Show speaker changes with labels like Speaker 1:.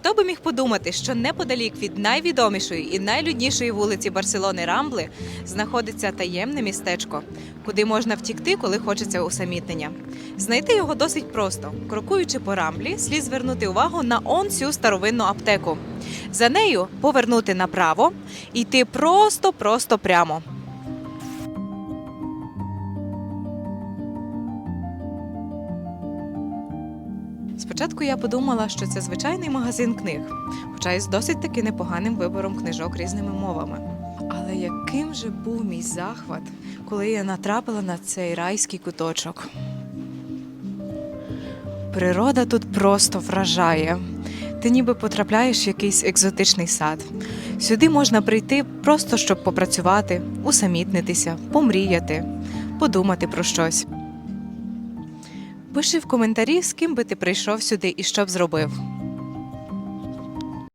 Speaker 1: Хто би міг подумати, що неподалік від найвідомішої і найлюднішої вулиці Барселони Рамбли знаходиться таємне містечко, куди можна втікти, коли хочеться усамітнення. Знайти його досить просто. Крокуючи по рамблі, слід звернути увагу на он цю старовинну аптеку. За нею повернути направо і йти просто-просто прямо. Спочатку я подумала, що це звичайний магазин книг, хоча й з досить таки непоганим вибором книжок різними мовами. Але яким же був мій захват, коли я натрапила на цей райський куточок. Природа тут просто вражає. Ти ніби потрапляєш в якийсь екзотичний сад. Сюди можна прийти просто щоб попрацювати, усамітнитися, помріяти, подумати про щось. Пиши в коментарі, з ким би ти прийшов сюди і що б зробив.